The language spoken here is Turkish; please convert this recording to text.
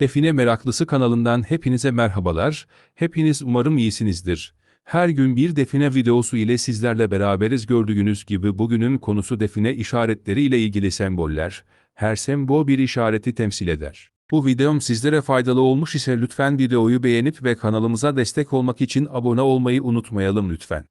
Define Meraklısı kanalından hepinize merhabalar, hepiniz umarım iyisinizdir. Her gün bir define videosu ile sizlerle beraberiz gördüğünüz gibi bugünün konusu define işaretleri ile ilgili semboller. Her sembol bir işareti temsil eder. Bu videom sizlere faydalı olmuş ise lütfen videoyu beğenip ve kanalımıza destek olmak için abone olmayı unutmayalım lütfen.